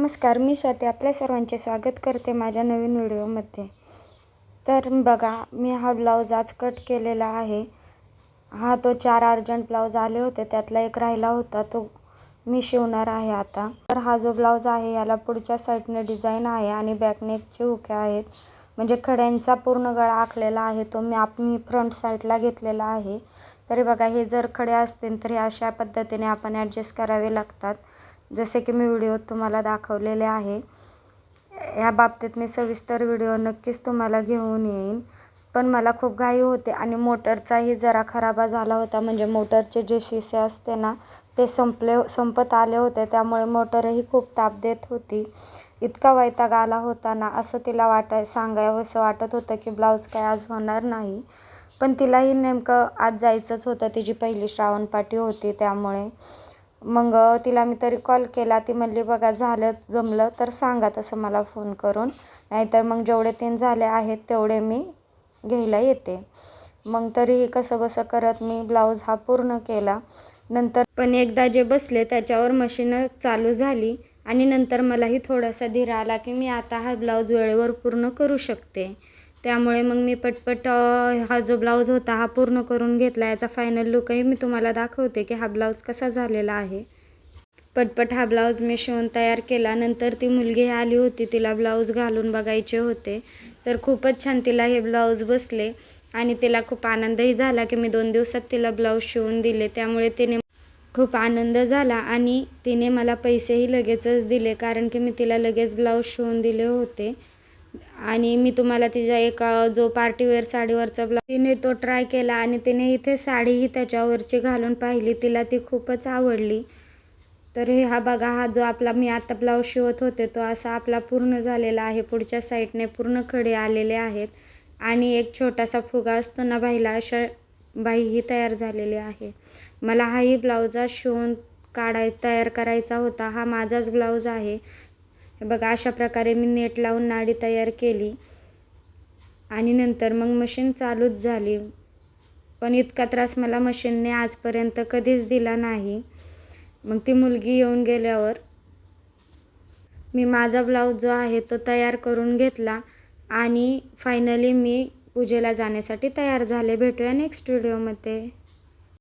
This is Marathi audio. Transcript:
नमस्कार मी स्वाती आपल्या सर्वांचे स्वागत करते माझ्या नवीन व्हिडिओमध्ये. तर बघा मी हा ब्लाऊज आज कट केलेला आहे. हा तो चार अर्जंट ब्लाऊज आले होते त्यातला एक राहिला होता तो मी शिवणार आहे आता. तर हा जो ब्लाऊज आहे याला पुढच्या साईडने डिझाईन आहे आणि बॅकनेकचे हुके आहेत. म्हणजे खड्यांचा पूर्ण गळा आखलेला आहे तो मी आप मी फ्रंट साईडला घेतलेला आहे. तरी बघा हे जर खडे असतील तर हे अशा पद्धतीने आपण ॲडजस्ट करावे लागतात. जसे की मी व्हिडिओत तुम्हाला दाखवलेले आहे. या बाबतीत मी सविस्तर व्हिडिओ नक्कीच तुम्हाला घेऊन येईन. पण मला खूप घाई होते आणि मोटरचाही जरा खराबा झाला होता. म्हणजे मोटरचे जे शिसे असते ना ते संपले संपत आले होते. त्यामुळे मोटरही खूप ताप देत होती. इतका वैताग आला होता ना असं तिला वाटाय सांगावंसं वाटत होतं की ब्लाऊज काय आज होणार नाही. पण तिलाही नेमकं आज जायचंच होतं. तिची पहिली श्रावणपाठी होती त्यामुळे. मग तिला मी तरी कॉल केला. ती म्हणली बघा झालं जमलं तर सांगा तसं मला फोन करून. नाहीतर मग जेवढे तीन झाले आहेत तेवढे मी घ्यायला येते. मग तरीही कसं बसं करत मी ब्लाऊज हा पूर्ण केला. नंतर पण एकदा जे बसले त्याच्यावर मशीन चालू झाली आणि नंतर मलाही थोडासा धीर आला की मी आता हा ब्लाऊज वेळेवर पूर्ण करू शकते. त्यामुळे मग मी पटपट हा जो ब्लाऊज होता हा पूर्ण करून घेतला. याचा फायनल लुकही मी तुम्हाला दाखवते की हा ब्लाऊज कसा झालेला आहे. पटपट हा ब्लाऊज मी शिवून तयार केला. नंतर ती मुलगी आली होती. तिला ब्लाऊज घालून बघायचे होते. तर खूपच छान तिला हे ब्लाऊज बसले आणि तिला खूप आनंदही झाला की मी दोन दिवसात तिला ब्लाऊज शिवून दिले. त्यामुळे तिने खूप आनंद झाला आणि तिने मला पैसेही लगेचच दिले. कारण की मी तिला लगेच ब्लाऊज शिवून दिले होते. आणि मी तुम्हाला तिच्या एका जो पार्टीवेअर साडीवरचा ब्लाउज तिने तो ट्राय केला आणि तिने इथे साडीही त्याच्यावरची घालून पाहिली. तिला ती खूपच आवडली. तर हा बघा हा जो आपला मी आता ब्लाऊज शिवत होते तो असा आपला पूर्ण झालेला आहे. पुढच्या साईडने पूर्ण खडे आलेले आहेत. आणि एक छोटासा फुगा असतो ना बाईला अशा बाईही तयार झालेली आहे. मला हाही ब्लाऊज शिवून काढाय तयार करायचा होता. हा माझाच ब्लाऊज आहे. बघा अशा प्रकारे मी नेट लावून नाडी तयार केली. आणि नंतर मग मशीन चालूच झाली. पण इतका त्रास मला मशीनने आजपर्यंत कधीच दिला नाही. मग ती मुलगी येऊन गेल्यावर मी माझा ब्लाऊज जो आहे तो तयार करून घेतला. आणि फायनली मी पूजेला जाण्यासाठी तयार झाले. भेटूया नेक्स्ट व्हिडिओमध्ये